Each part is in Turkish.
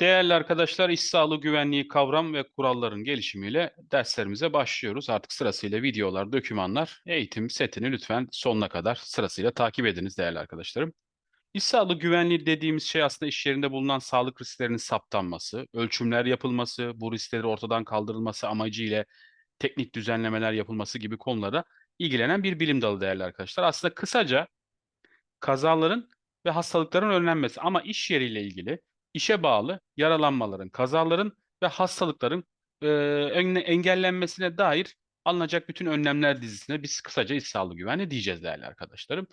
Değerli arkadaşlar, iş sağlığı güvenliği kavram ve kuralların gelişimiyle derslerimize başlıyoruz. Artık sırasıyla videolar, dokümanlar, eğitim setini lütfen sonuna kadar sırasıyla takip ediniz değerli arkadaşlarım. İş sağlığı güvenliği dediğimiz şey aslında iş yerinde bulunan sağlık risklerinin saptanması, ölçümler yapılması, bu riskleri ortadan kaldırılması amacıyla teknik düzenlemeler yapılması gibi konulara ilgilenen bir bilim dalı değerli arkadaşlar. Aslında kısaca kazaların ve hastalıkların önlenmesi ama iş yeriyle ilgili işe bağlı yaralanmaların, kazaların ve hastalıkların e, engellenmesine dair alınacak bütün önlemler dizisine biz kısaca iş sağlığı güvenliği diyeceğiz değerli arkadaşlarım.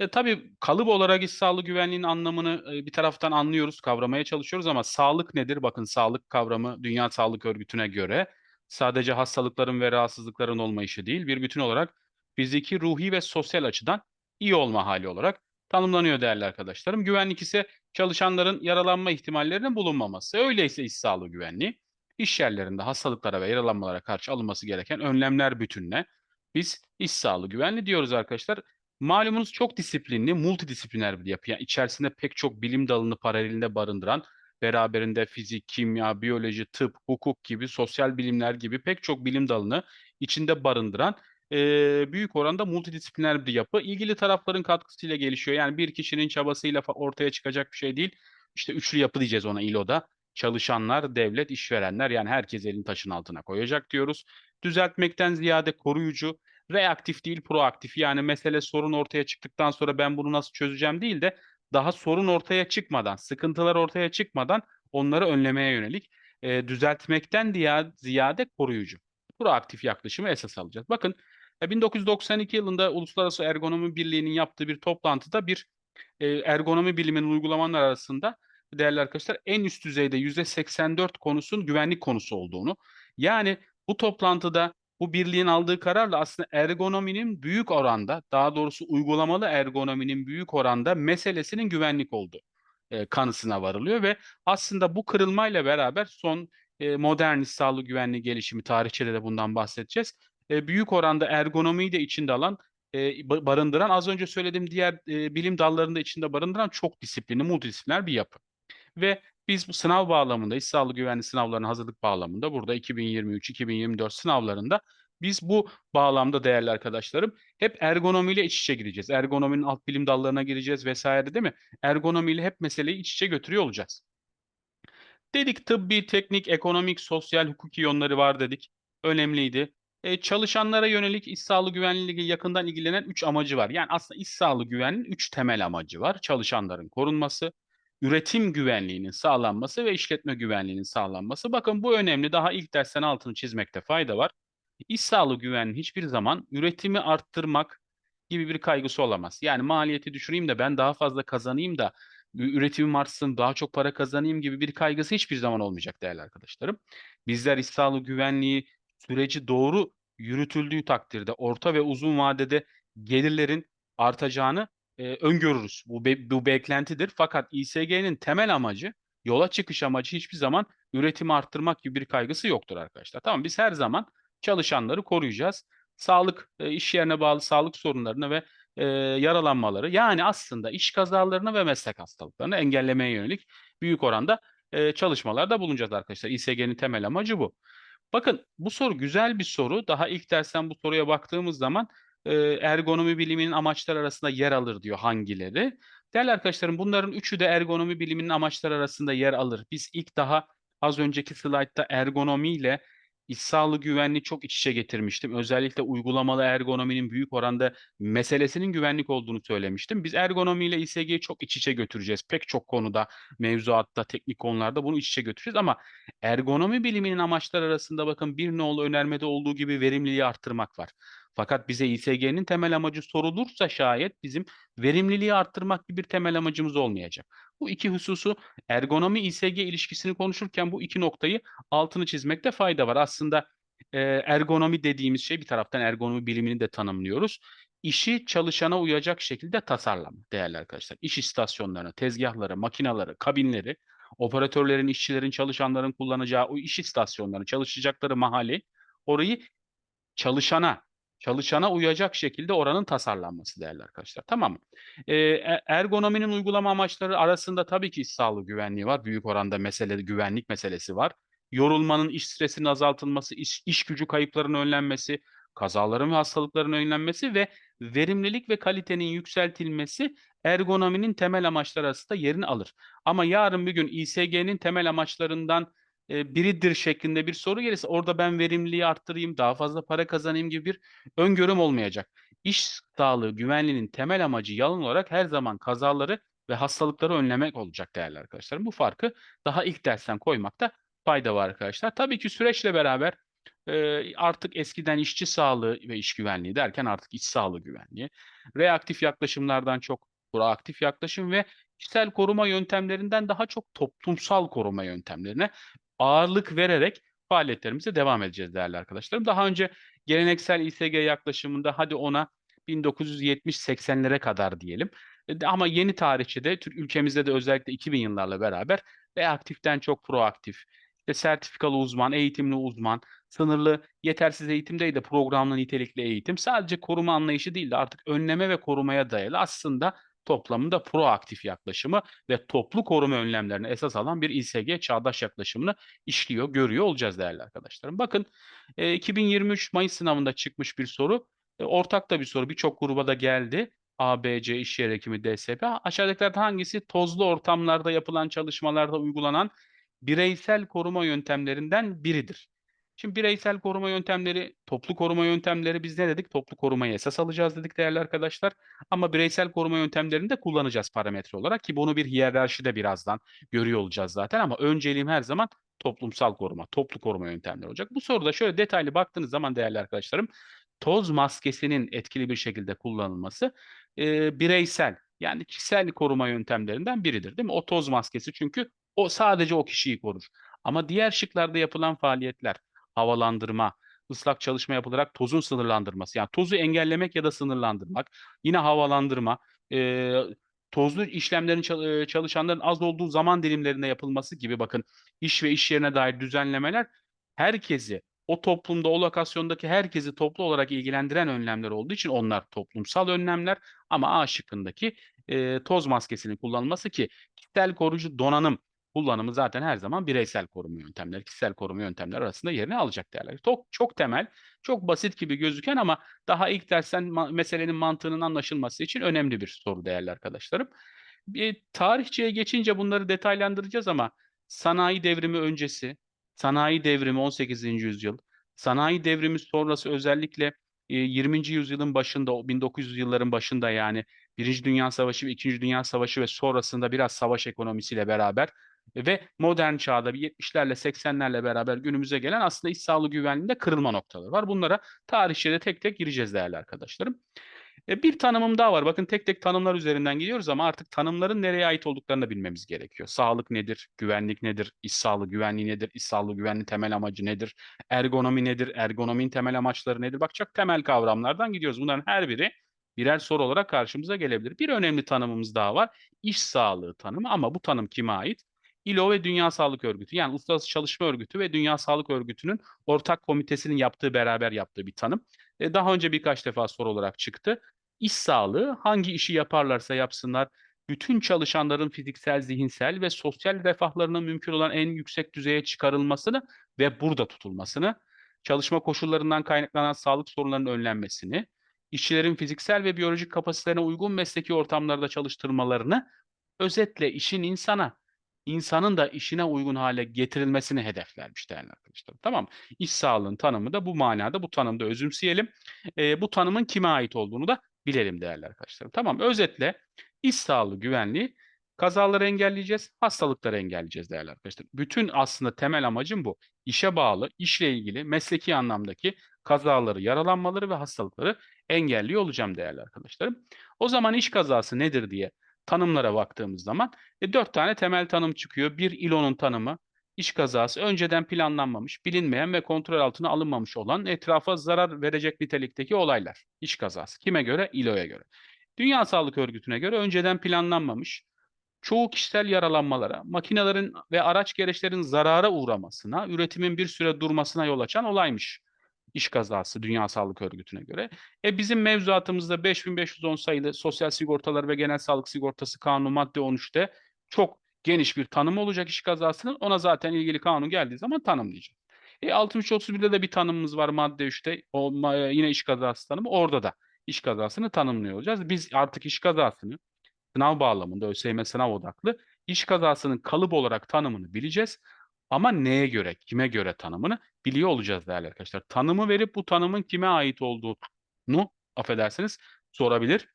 E, tabii kalıp olarak iş sağlığı güvenliğinin anlamını e, bir taraftan anlıyoruz, kavramaya çalışıyoruz ama sağlık nedir? Bakın sağlık kavramı Dünya Sağlık Örgütü'ne göre sadece hastalıkların ve rahatsızlıkların olmayışı değil, bir bütün olarak fiziki, ruhi ve sosyal açıdan iyi olma hali olarak tanımlanıyor değerli arkadaşlarım. Güvenlik ise çalışanların yaralanma ihtimallerinin bulunmaması. Öyleyse iş sağlığı güvenliği iş yerlerinde hastalıklara ve yaralanmalara karşı alınması gereken önlemler bütününe biz iş sağlığı güvenliği diyoruz arkadaşlar. Malumunuz çok disiplinli, multidisipliner bir yapı. Yani içerisinde pek çok bilim dalını paralelinde barındıran, beraberinde fizik, kimya, biyoloji, tıp, hukuk gibi, sosyal bilimler gibi pek çok bilim dalını içinde barındıran e, büyük oranda multidisipliner bir yapı. İlgili tarafların katkısıyla gelişiyor. Yani bir kişinin çabasıyla ortaya çıkacak bir şey değil. İşte üçlü yapı diyeceğiz ona İLO'da. Çalışanlar, devlet, işverenler yani herkes elini taşın altına koyacak diyoruz. Düzeltmekten ziyade koruyucu, reaktif değil proaktif. Yani mesele sorun ortaya çıktıktan sonra ben bunu nasıl çözeceğim değil de daha sorun ortaya çıkmadan, sıkıntılar ortaya çıkmadan onları önlemeye yönelik e, düzeltmekten ziyade koruyucu. Proaktif yaklaşımı esas alacağız. Bakın e, 1992 yılında Uluslararası Ergonomi Birliği'nin yaptığı bir toplantıda bir e, ergonomi biliminin uygulamalar arasında değerli arkadaşlar en üst düzeyde %84 konusun güvenlik konusu olduğunu yani bu toplantıda bu birliğin aldığı kararla aslında ergonominin büyük oranda, daha doğrusu uygulamalı ergonominin büyük oranda meselesinin güvenlik olduğu e, kanısına varılıyor ve aslında bu kırılmayla beraber son e, sağlığı güvenliği gelişimi tarihçede de bundan bahsedeceğiz. E, büyük oranda ergonomiyi de içinde alan, e, ba- barındıran, az önce söylediğim diğer e, bilim dallarında içinde barındıran çok disiplinli, multidisipliner bir yapı. Ve biz bu sınav bağlamında, iş sağlığı güvenliği sınavlarına hazırlık bağlamında burada 2023-2024 sınavlarında biz bu bağlamda değerli arkadaşlarım hep ergonomiyle iç içe gireceğiz. Ergonominin alt bilim dallarına gireceğiz vesaire değil mi? Ergonomiyle hep meseleyi iç içe götürüyor olacağız. Dedik tıbbi, teknik, ekonomik, sosyal, hukuki yönleri var dedik. Önemliydi. E, çalışanlara yönelik iş sağlığı güvenliği yakından ilgilenen üç amacı var. Yani aslında iş sağlığı güvenliğinin üç temel amacı var. Çalışanların korunması, üretim güvenliğinin sağlanması ve işletme güvenliğinin sağlanması. Bakın bu önemli. Daha ilk dersten altını çizmekte fayda var. İş sağlığı güvenliği hiçbir zaman üretimi arttırmak gibi bir kaygısı olamaz. Yani maliyeti düşüreyim de ben daha fazla kazanayım da üretimim artsın, daha çok para kazanayım gibi bir kaygısı hiçbir zaman olmayacak değerli arkadaşlarım. Bizler iş sağlığı güvenliği süreci doğru yürütüldüğü takdirde orta ve uzun vadede gelirlerin artacağını e, öngörürüz. Bu, be- bu beklentidir. Fakat İSG'nin temel amacı, yola çıkış amacı hiçbir zaman üretimi arttırmak gibi bir kaygısı yoktur arkadaşlar. Tamam biz her zaman çalışanları koruyacağız. Sağlık, e, iş yerine bağlı sağlık sorunlarını ve e, yaralanmaları yani aslında iş kazalarını ve meslek hastalıklarını engellemeye yönelik büyük oranda e, çalışmalarda bulunacağız arkadaşlar. İSG'nin temel amacı bu. Bakın bu soru güzel bir soru. Daha ilk dersten bu soruya baktığımız zaman e, ergonomi biliminin amaçları arasında yer alır diyor hangileri. Değerli arkadaşlarım bunların üçü de ergonomi biliminin amaçları arasında yer alır. Biz ilk daha az önceki slaytta ergonomi ile iş sağlığı güvenliği çok iç içe getirmiştim. Özellikle uygulamalı ergonominin büyük oranda meselesinin güvenlik olduğunu söylemiştim. Biz ergonomi ile İSG'yi çok iç içe götüreceğiz. Pek çok konuda, mevzuatta, teknik konularda bunu iç içe götüreceğiz ama ergonomi biliminin amaçları arasında bakın bir nolu önermede olduğu gibi verimliliği arttırmak var. Fakat bize İSG'nin temel amacı sorulursa şayet bizim verimliliği arttırmak gibi bir temel amacımız olmayacak. Bu iki hususu ergonomi İSG ilişkisini konuşurken bu iki noktayı altını çizmekte fayda var. Aslında e, ergonomi dediğimiz şey bir taraftan ergonomi bilimini de tanımlıyoruz. İşi çalışana uyacak şekilde tasarlama değerli arkadaşlar. İş istasyonlarını, tezgahları, makinaları, kabinleri, operatörlerin, işçilerin, çalışanların kullanacağı o iş istasyonlarını, çalışacakları mahalli orayı çalışana çalışana uyacak şekilde oranın tasarlanması değerli arkadaşlar. Tamam mı? Ee, e- ergonominin uygulama amaçları arasında tabii ki iş sağlığı güvenliği var. Büyük oranda mesele güvenlik meselesi var. Yorulmanın iş stresinin azaltılması, iş, iş gücü kayıplarının önlenmesi, kazaların ve hastalıkların önlenmesi ve verimlilik ve kalitenin yükseltilmesi ergonominin temel amaçları arasında yerini alır. Ama yarın bir gün İSG'nin temel amaçlarından e, biridir şeklinde bir soru gelirse orada ben verimliliği arttırayım, daha fazla para kazanayım gibi bir öngörüm olmayacak. İş sağlığı güvenliğinin temel amacı yalın olarak her zaman kazaları ve hastalıkları önlemek olacak değerli arkadaşlarım. Bu farkı daha ilk dersten koymakta fayda var arkadaşlar. Tabii ki süreçle beraber e, artık eskiden işçi sağlığı ve iş güvenliği derken artık iş sağlığı güvenliği, reaktif yaklaşımlardan çok proaktif yaklaşım ve kişisel koruma yöntemlerinden daha çok toplumsal koruma yöntemlerine ağırlık vererek faaliyetlerimize devam edeceğiz değerli arkadaşlarım. Daha önce geleneksel İSG yaklaşımında hadi ona 1970-80'lere kadar diyelim. E, Ama yeni tarihçede ülkemizde de özellikle 2000 yıllarla beraber reaktiften çok proaktif, işte sertifikalı uzman, eğitimli uzman, sınırlı yetersiz eğitim değil de programlı nitelikli eğitim sadece koruma anlayışı değil de artık önleme ve korumaya dayalı aslında toplamında proaktif yaklaşımı ve toplu koruma önlemlerini esas alan bir İSG çağdaş yaklaşımını işliyor, görüyor olacağız değerli arkadaşlarım. Bakın e, 2023 Mayıs sınavında çıkmış bir soru. E, ortak da bir soru. Birçok gruba da geldi. A, B, C, iş yer hekimi, DSP. Aşağıdakilerden hangisi tozlu ortamlarda yapılan çalışmalarda uygulanan bireysel koruma yöntemlerinden biridir? Şimdi bireysel koruma yöntemleri, toplu koruma yöntemleri biz ne dedik? Toplu korumayı esas alacağız dedik değerli arkadaşlar. Ama bireysel koruma yöntemlerini de kullanacağız parametre olarak ki bunu bir hiyerarşide birazdan görüyor olacağız zaten ama önceliğim her zaman toplumsal koruma, toplu koruma yöntemleri olacak. Bu soruda şöyle detaylı baktığınız zaman değerli arkadaşlarım toz maskesinin etkili bir şekilde kullanılması e, bireysel yani kişisel koruma yöntemlerinden biridir değil mi? O toz maskesi çünkü o sadece o kişiyi korur. Ama diğer şıklarda yapılan faaliyetler havalandırma, ıslak çalışma yapılarak tozun sınırlandırması. Yani tozu engellemek ya da sınırlandırmak. Yine havalandırma, e, tozlu işlemlerin çalışanların az olduğu zaman dilimlerinde yapılması gibi bakın iş ve iş yerine dair düzenlemeler herkesi o toplumda o lokasyondaki herkesi toplu olarak ilgilendiren önlemler olduğu için onlar toplumsal önlemler ama A şıkkındaki e, toz maskesinin kullanılması ki kişisel koruyucu donanım kullanımı zaten her zaman bireysel koruma yöntemleri, kişisel koruma yöntemleri arasında yerini alacak değerler. Çok, çok temel, çok basit gibi gözüken ama daha ilk dersten ma meselenin mantığının anlaşılması için önemli bir soru değerli arkadaşlarım. Bir tarihçeye geçince bunları detaylandıracağız ama sanayi devrimi öncesi, sanayi devrimi 18. yüzyıl, sanayi devrimi sonrası özellikle 20. yüzyılın başında, 1900 yılların başında yani Birinci Dünya Savaşı ve İkinci Dünya Savaşı ve sonrasında biraz savaş ekonomisiyle beraber ve modern çağda bir 70'lerle 80'lerle beraber günümüze gelen aslında iş sağlığı güvenliğinde kırılma noktaları var. Bunlara tarihçede tek tek gireceğiz değerli arkadaşlarım. E, bir tanımım daha var. Bakın tek tek tanımlar üzerinden gidiyoruz ama artık tanımların nereye ait olduklarını da bilmemiz gerekiyor. Sağlık nedir? Güvenlik nedir? İş sağlığı güvenliği nedir? İş sağlığı güvenliği temel amacı nedir? Ergonomi nedir? Ergonominin temel amaçları nedir? Bak çok temel kavramlardan gidiyoruz. Bunların her biri birer soru olarak karşımıza gelebilir. Bir önemli tanımımız daha var. İş sağlığı tanımı ama bu tanım kime ait? ILO ve Dünya Sağlık Örgütü yani Uluslararası Çalışma Örgütü ve Dünya Sağlık Örgütü'nün ortak komitesinin yaptığı beraber yaptığı bir tanım. E, daha önce birkaç defa soru olarak çıktı. İş sağlığı hangi işi yaparlarsa yapsınlar bütün çalışanların fiziksel, zihinsel ve sosyal refahlarının mümkün olan en yüksek düzeye çıkarılmasını ve burada tutulmasını, çalışma koşullarından kaynaklanan sağlık sorunlarının önlenmesini, işçilerin fiziksel ve biyolojik kapasitelerine uygun mesleki ortamlarda çalıştırmalarını, özetle işin insana, insanın da işine uygun hale getirilmesini hedeflermiş değerli arkadaşlar. Tamam İş sağlığının tanımı da bu manada bu tanımda özümseyelim. E, bu tanımın kime ait olduğunu da bilelim değerli arkadaşlar. Tamam özetle iş sağlığı güvenliği kazaları engelleyeceğiz, hastalıkları engelleyeceğiz değerli arkadaşlar. Bütün aslında temel amacım bu. İşe bağlı, işle ilgili mesleki anlamdaki kazaları, yaralanmaları ve hastalıkları engelliyor olacağım değerli arkadaşlarım. O zaman iş kazası nedir diye tanımlara baktığımız zaman e, dört tane temel tanım çıkıyor. Bir ilonun tanımı, iş kazası, önceden planlanmamış, bilinmeyen ve kontrol altına alınmamış olan etrafa zarar verecek nitelikteki olaylar. İş kazası. Kime göre? İLO'ya göre. Dünya Sağlık Örgütü'ne göre önceden planlanmamış, çoğu kişisel yaralanmalara, makinelerin ve araç gereçlerin zarara uğramasına, üretimin bir süre durmasına yol açan olaymış. İş kazası Dünya Sağlık Örgütü'ne göre. E bizim mevzuatımızda 5510 sayılı Sosyal Sigortalar ve Genel Sağlık Sigortası Kanunu madde 13'te çok geniş bir tanım olacak iş kazasının. Ona zaten ilgili kanun geldiği zaman tanımlayacak. E 6331'de de bir tanımımız var madde 3'te. O, yine iş kazası tanımı. Orada da iş kazasını tanımlıyor olacağız. Biz artık iş kazasını sınav bağlamında ÖSYM sınav odaklı iş kazasının kalıp olarak tanımını bileceğiz. Ama neye göre, kime göre tanımını biliyor olacağız değerli arkadaşlar. Tanımı verip bu tanımın kime ait olduğunu affedersiniz sorabilir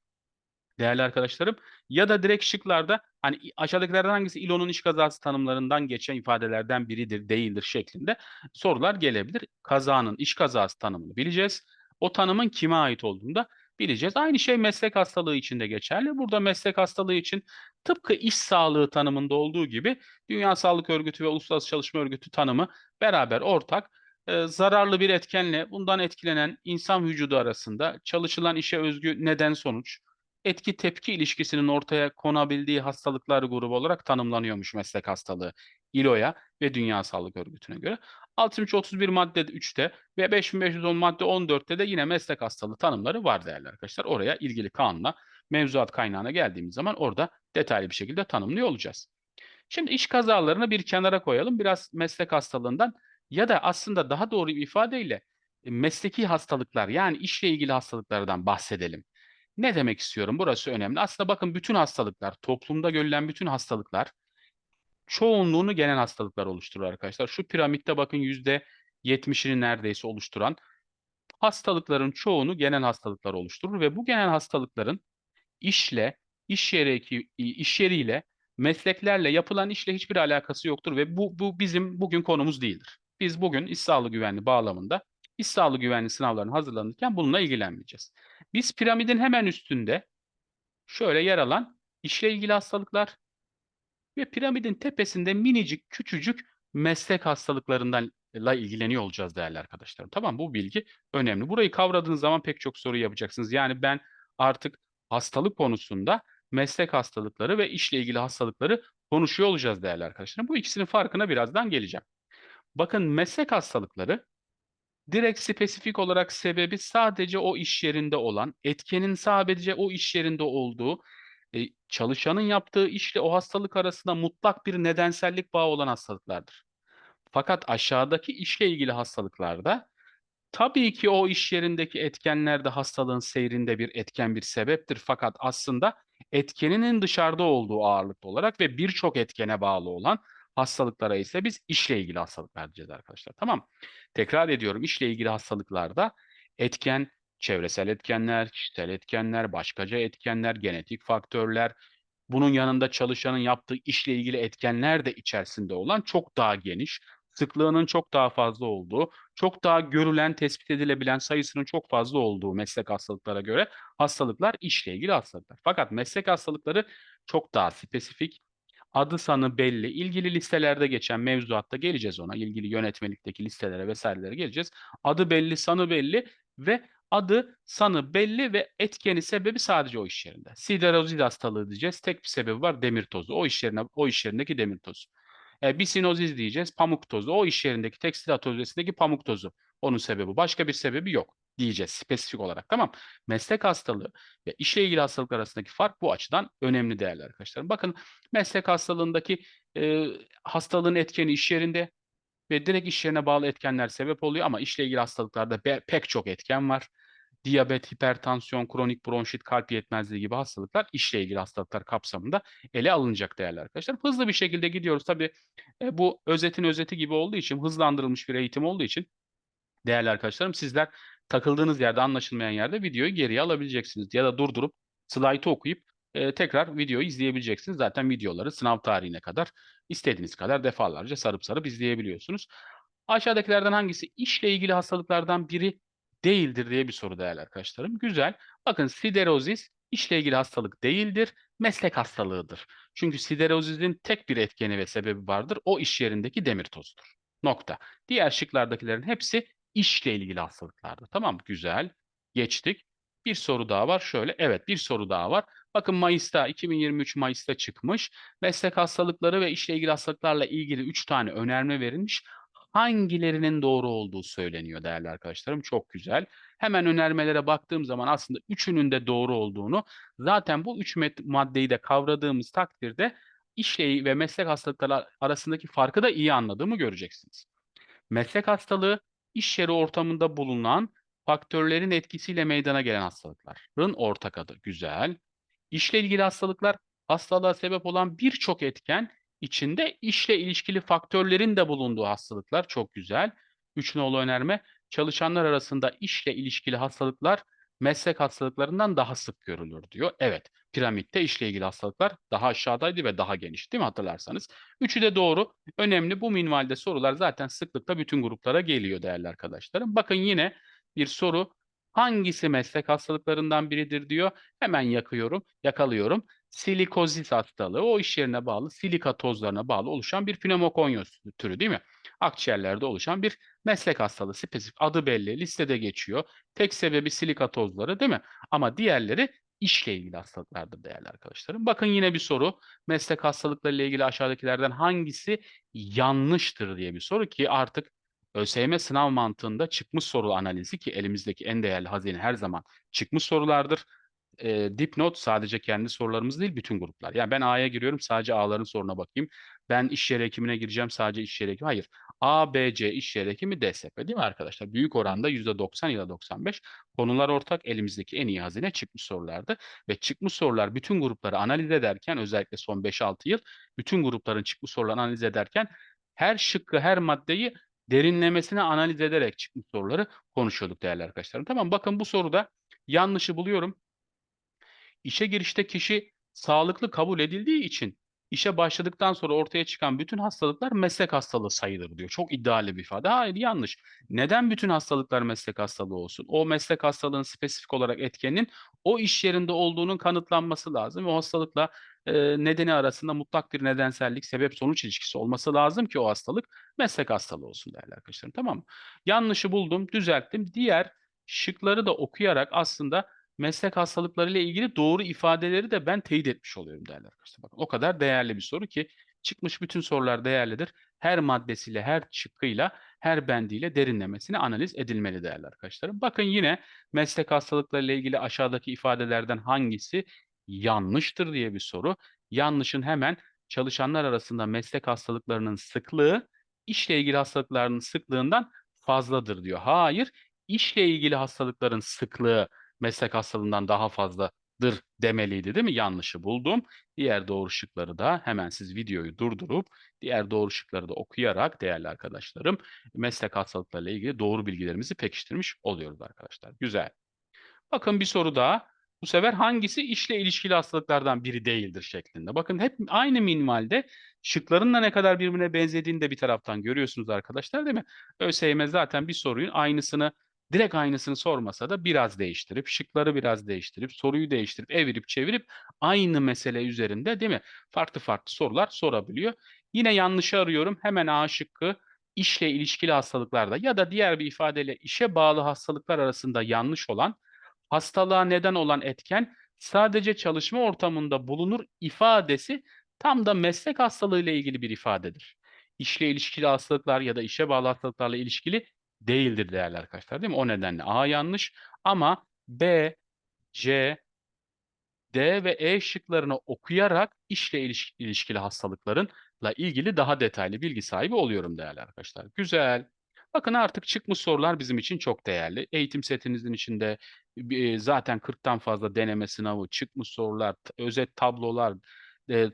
değerli arkadaşlarım. Ya da direkt şıklarda hani aşağıdakilerden hangisi İLO'nun iş kazası tanımlarından geçen ifadelerden biridir, değildir şeklinde sorular gelebilir. Kazanın iş kazası tanımını bileceğiz. O tanımın kime ait olduğunu da bileceğiz. Aynı şey meslek hastalığı için de geçerli. Burada meslek hastalığı için tıpkı iş sağlığı tanımında olduğu gibi Dünya Sağlık Örgütü ve Uluslararası Çalışma Örgütü tanımı beraber ortak e, zararlı bir etkenle bundan etkilenen insan vücudu arasında çalışılan işe özgü neden sonuç, etki tepki ilişkisinin ortaya konabildiği hastalıklar grubu olarak tanımlanıyormuş meslek hastalığı İLO'ya ve Dünya Sağlık Örgütü'ne göre. 6331 madde 3'te ve 5510 madde 14'te de yine meslek hastalığı tanımları var değerli arkadaşlar. Oraya ilgili kanunla mevzuat kaynağına geldiğimiz zaman orada detaylı bir şekilde tanımlıyor olacağız. Şimdi iş kazalarını bir kenara koyalım. Biraz meslek hastalığından ya da aslında daha doğru bir ifadeyle e, mesleki hastalıklar yani işle ilgili hastalıklardan bahsedelim. Ne demek istiyorum? Burası önemli. Aslında bakın bütün hastalıklar, toplumda görülen bütün hastalıklar çoğunluğunu genel hastalıklar oluşturur arkadaşlar. Şu piramitte bakın yüzde 70'ini neredeyse oluşturan hastalıkların çoğunu genel hastalıklar oluşturur ve bu genel hastalıkların işle, iş yeri iş yeriyle, mesleklerle yapılan işle hiçbir alakası yoktur ve bu, bu bizim bugün konumuz değildir. Biz bugün iş sağlığı güvenliği bağlamında iş sağlığı güvenliği sınavlarına hazırlanırken bununla ilgilenmeyeceğiz. Biz piramidin hemen üstünde şöyle yer alan işle ilgili hastalıklar ve piramidin tepesinde minicik küçücük meslek hastalıklarından ilgileniyor olacağız değerli arkadaşlarım. Tamam bu bilgi önemli. Burayı kavradığınız zaman pek çok soru yapacaksınız. Yani ben artık hastalık konusunda meslek hastalıkları ve işle ilgili hastalıkları konuşuyor olacağız değerli arkadaşlarım. Bu ikisinin farkına birazdan geleceğim. Bakın meslek hastalıkları direkt spesifik olarak sebebi sadece o iş yerinde olan, etkenin sadece o iş yerinde olduğu, e, çalışanın yaptığı işle o hastalık arasında mutlak bir nedensellik bağı olan hastalıklardır. Fakat aşağıdaki işle ilgili hastalıklarda tabii ki o iş yerindeki etkenler de hastalığın seyrinde bir etken bir sebeptir. Fakat aslında etkeninin dışarıda olduğu ağırlıklı olarak ve birçok etkene bağlı olan hastalıklara ise biz işle ilgili hastalıklar diyeceğiz arkadaşlar. Tamam. Tekrar ediyorum işle ilgili hastalıklarda etken çevresel etkenler, kişisel etkenler, başkaca etkenler, genetik faktörler, bunun yanında çalışanın yaptığı işle ilgili etkenler de içerisinde olan çok daha geniş, sıklığının çok daha fazla olduğu, çok daha görülen, tespit edilebilen sayısının çok fazla olduğu meslek hastalıklara göre hastalıklar işle ilgili hastalıklar. Fakat meslek hastalıkları çok daha spesifik, adı sanı belli. İlgili listelerde geçen mevzuatta geleceğiz ona. İlgili yönetmelikteki listelere vesairelere geleceğiz. Adı belli, sanı belli ve adı, sanı belli ve etkeni sebebi sadece o iş yerinde. Siderozid hastalığı diyeceğiz. Tek bir sebebi var demir tozu. O iş yerine o iş yerindeki demir tozu. E, bisinozis diyeceğiz. Pamuk tozu. O iş yerindeki tekstil atölyesindeki pamuk tozu. Onun sebebi. Başka bir sebebi yok diyeceğiz spesifik olarak. Tamam. Meslek hastalığı ve işle ilgili hastalık arasındaki fark bu açıdan önemli değerli arkadaşlarım. Bakın meslek hastalığındaki e, hastalığın etkeni iş yerinde ve direkt iş yerine bağlı etkenler sebep oluyor ama işle ilgili hastalıklarda pek çok etken var. Diyabet, hipertansiyon, kronik bronşit, kalp yetmezliği gibi hastalıklar işle ilgili hastalıklar kapsamında ele alınacak değerli arkadaşlar. Hızlı bir şekilde gidiyoruz. Tabii e, bu özetin özeti gibi olduğu için, hızlandırılmış bir eğitim olduğu için değerli arkadaşlarım sizler takıldığınız yerde anlaşılmayan yerde videoyu geriye alabileceksiniz. Ya da durdurup slaytı okuyup e, tekrar videoyu izleyebileceksiniz. Zaten videoları sınav tarihine kadar istediğiniz kadar defalarca sarıp sarıp izleyebiliyorsunuz. Aşağıdakilerden hangisi işle ilgili hastalıklardan biri değildir diye bir soru değerli arkadaşlarım. Güzel. Bakın siderozis işle ilgili hastalık değildir, meslek hastalığıdır. Çünkü siderozizin tek bir etkeni ve sebebi vardır. O iş yerindeki demir tozudur. Nokta. Diğer şıklardakilerin hepsi işle ilgili hastalıklardı. Tamam güzel. Geçtik. Bir soru daha var. Şöyle evet bir soru daha var. Bakın Mayıs'ta 2023 Mayıs'ta çıkmış. Meslek hastalıkları ve işle ilgili hastalıklarla ilgili 3 tane önerme verilmiş. Hangilerinin doğru olduğu söyleniyor değerli arkadaşlarım. Çok güzel. Hemen önermelere baktığım zaman aslında üçünün de doğru olduğunu zaten bu üç maddeyi de kavradığımız takdirde işle ve meslek hastalıkları arasındaki farkı da iyi anladığımı göreceksiniz. Meslek hastalığı iş yeri ortamında bulunan faktörlerin etkisiyle meydana gelen hastalıkların ortak adı. Güzel. İşle ilgili hastalıklar hastalığa sebep olan birçok etken içinde işle ilişkili faktörlerin de bulunduğu hastalıklar. Çok güzel. Üç nolu önerme çalışanlar arasında işle ilişkili hastalıklar meslek hastalıklarından daha sık görülür diyor. Evet, piramitte işle ilgili hastalıklar daha aşağıdaydı ve daha geniş değil mi hatırlarsanız? Üçü de doğru. Önemli bu minvalde sorular zaten sıklıkla bütün gruplara geliyor değerli arkadaşlarım. Bakın yine bir soru hangisi meslek hastalıklarından biridir diyor. Hemen yakıyorum, yakalıyorum. Silikozis hastalığı o iş yerine bağlı silika tozlarına bağlı oluşan bir pneumokonyoz türü değil mi? Akciğerlerde oluşan bir meslek hastalığı spesifik adı belli listede geçiyor. Tek sebebi silika tozları değil mi? Ama diğerleri işle ilgili hastalıklardır değerli arkadaşlarım. Bakın yine bir soru. Meslek hastalıkları ile ilgili aşağıdakilerden hangisi yanlıştır diye bir soru ki artık ÖSYM sınav mantığında çıkmış soru analizi ki elimizdeki en değerli hazine her zaman çıkmış sorulardır. E, dipnot sadece kendi sorularımız değil bütün gruplar. Yani ben A'ya giriyorum sadece A'ların soruna bakayım. Ben iş yeri hekimine gireceğim sadece iş yeri hekimi. Hayır. A, B, C iş yeri hekimi DSP değil mi arkadaşlar? Büyük oranda %90 ya da 95 konular ortak elimizdeki en iyi hazine çıkmış sorulardı. Ve çıkmış sorular bütün grupları analiz ederken özellikle son 5-6 yıl bütün grupların çıkmış sorularını analiz ederken her şıkkı her maddeyi derinlemesine analiz ederek çıkmış soruları konuşuyorduk değerli arkadaşlarım. Tamam bakın bu soruda yanlışı buluyorum. İşe girişte kişi sağlıklı kabul edildiği için işe başladıktan sonra ortaya çıkan bütün hastalıklar meslek hastalığı sayılır diyor. Çok iddialı bir ifade. Hayır yanlış. Neden bütün hastalıklar meslek hastalığı olsun? O meslek hastalığının spesifik olarak etkenin o iş yerinde olduğunun kanıtlanması lazım. O hastalıkla e, nedeni arasında mutlak bir nedensellik, sebep sonuç ilişkisi olması lazım ki o hastalık meslek hastalığı olsun değerli arkadaşlarım. Tamam mı? Yanlışı buldum, düzelttim. Diğer şıkları da okuyarak aslında meslek hastalıkları ile ilgili doğru ifadeleri de ben teyit etmiş oluyorum değerli arkadaşlar. Bakın o kadar değerli bir soru ki çıkmış bütün sorular değerlidir. Her maddesiyle, her çıkkıyla, her bendiyle derinlemesine analiz edilmeli değerli arkadaşlarım. Bakın yine meslek hastalıkları ile ilgili aşağıdaki ifadelerden hangisi yanlıştır diye bir soru. Yanlışın hemen çalışanlar arasında meslek hastalıklarının sıklığı işle ilgili hastalıkların sıklığından fazladır diyor. Hayır, işle ilgili hastalıkların sıklığı meslek hastalığından daha fazladır demeliydi değil mi? Yanlışı buldum. Diğer doğru şıkları da hemen siz videoyu durdurup diğer doğru şıkları da okuyarak değerli arkadaşlarım meslek hastalıklarıyla ilgili doğru bilgilerimizi pekiştirmiş oluyoruz arkadaşlar. Güzel. Bakın bir soru daha. Bu sefer hangisi işle ilişkili hastalıklardan biri değildir şeklinde. Bakın hep aynı minvalde şıkların da ne kadar birbirine benzediğini de bir taraftan görüyorsunuz arkadaşlar değil mi? ÖSYM zaten bir sorunun aynısını direkt aynısını sormasa da biraz değiştirip, şıkları biraz değiştirip, soruyu değiştirip, evirip çevirip aynı mesele üzerinde değil mi? Farklı farklı sorular sorabiliyor. Yine yanlışı arıyorum. Hemen A şıkkı işle ilişkili hastalıklarda ya da diğer bir ifadeyle işe bağlı hastalıklar arasında yanlış olan hastalığa neden olan etken sadece çalışma ortamında bulunur ifadesi tam da meslek hastalığı ile ilgili bir ifadedir. İşle ilişkili hastalıklar ya da işe bağlı hastalıklarla ilişkili değildir değerli arkadaşlar değil mi? O nedenle A yanlış ama B, C, D ve E şıklarını okuyarak işle ilişkili hastalıklarınla ilgili daha detaylı bilgi sahibi oluyorum değerli arkadaşlar. Güzel. Bakın artık çıkmış sorular bizim için çok değerli. Eğitim setinizin içinde e, zaten 40'tan fazla deneme sınavı, çıkmış sorular, özet tablolar, e,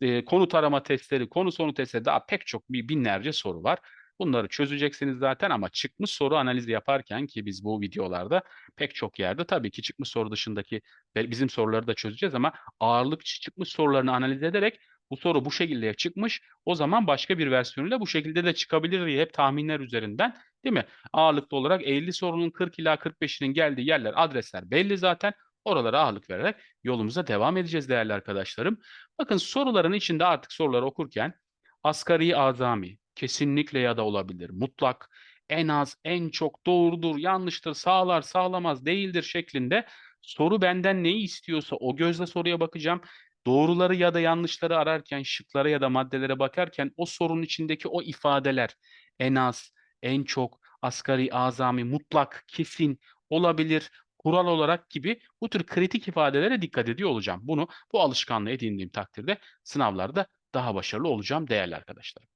e, konu tarama testleri, konu sonu testleri daha pek çok binlerce soru var. Bunları çözeceksiniz zaten ama çıkmış soru analizi yaparken ki biz bu videolarda pek çok yerde tabii ki çıkmış soru dışındaki bizim soruları da çözeceğiz ama ağırlıkçı çıkmış sorularını analiz ederek bu soru bu şekilde çıkmış. O zaman başka bir versiyonuyla bu şekilde de çıkabilir diye hep tahminler üzerinden değil mi? Ağırlıklı olarak 50 sorunun 40 ila 45'inin geldiği yerler, adresler belli zaten. Oralara ağırlık vererek yolumuza devam edeceğiz değerli arkadaşlarım. Bakın soruların içinde artık soruları okurken asgari azami, kesinlikle ya da olabilir, mutlak, en az, en çok, doğrudur, yanlıştır, sağlar, sağlamaz, değildir şeklinde soru benden neyi istiyorsa o gözle soruya bakacağım doğruları ya da yanlışları ararken, şıklara ya da maddelere bakarken o sorunun içindeki o ifadeler en az, en çok, asgari, azami, mutlak, kesin, olabilir, kural olarak gibi bu tür kritik ifadelere dikkat ediyor olacağım. Bunu bu alışkanlığı edindiğim takdirde sınavlarda daha başarılı olacağım değerli arkadaşlar.